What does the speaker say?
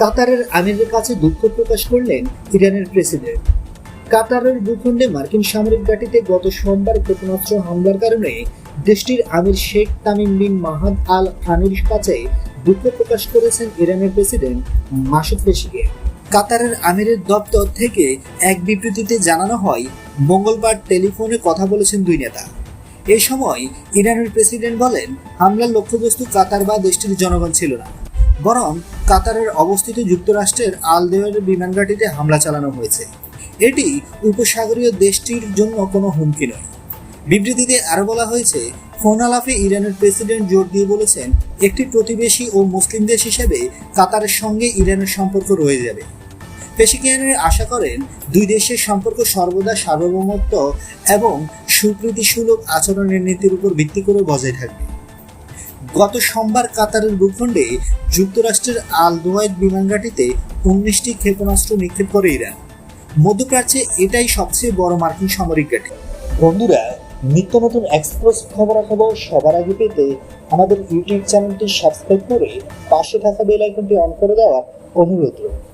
কাতারের আমিরের কাছে দুঃখ প্রকাশ করলেন ইরানের প্রেসিডেন্ট। কাতারের ভূখণ্ডে মার্কিন সামরিক ঘাঁটিতে গত সোমবার ক্ষেপণাস্ত্র হামলার কারণে দেশটির আমির শেখ তামিম বিন মাহাদ আল থানির কাছে দুঃখ প্রকাশ করেছেন ইরানের প্রেসিডেন্ট মাসুদ পেশিকে। কাতারের আমিরের দপ্তর থেকে এক বিবৃতিতে জানানো হয়, মঙ্গলবার টেলিফোনে কথা বলেছেন দুই নেতা। এ সময় ইরানের প্রেসিডেন্ট বলেন, হামলার লক্ষ্যবস্তু কাতার বা দেশটির জনগণ ছিল না, বরং কাতারের অবস্থিত যুক্তরাষ্ট্রের আল দেওয়ারের বিমান ঘাঁটিতে হামলা চালানো হয়েছে। এটি উপসাগরীয় দেশটির জন্য কোনো হুমকি নয়। বিবৃতিতে আরও বলা হয়েছে, ফোন আলাপে ইরানের প্রেসিডেন্ট জোর দিয়ে বলেছেন, একটি প্রতিবেশী ও মুসলিম দেশ হিসেবে কাতারের সঙ্গে ইরানের সম্পর্ক রয়ে যাবে। পেশিকিয়ানের আশা করেন, দুই দেশের সম্পর্ক সর্বদা সার্বভৌমত্ব এবং সুপ্রীতিসুলভ আচরণের নীতির উপর ভিত্তি করে বজায় থাকবে। গত সোমবার কাতারের ভূখণ্ডে যুক্তরাষ্ট্রের আল দোয়াইদ বিমানঘাটিতে উনিশটি ক্ষেপণাস্ত্র নিক্ষেপ করে ইরান। মধ্যপ্রাচ্যে এটাই সবচেয়ে বড় মার্কিন সামরিক ঘাঁটি। বন্ধুরা, নিত্য নতুন এক্সপ্রেস খবরাখবর সবার আগে পেতে আমাদের ইউটিউব চ্যানেলটি সাবস্ক্রাইব করে পাশে থাকা বেল আইকনটি অন করে দেওয়ার অনুরোধ রইল।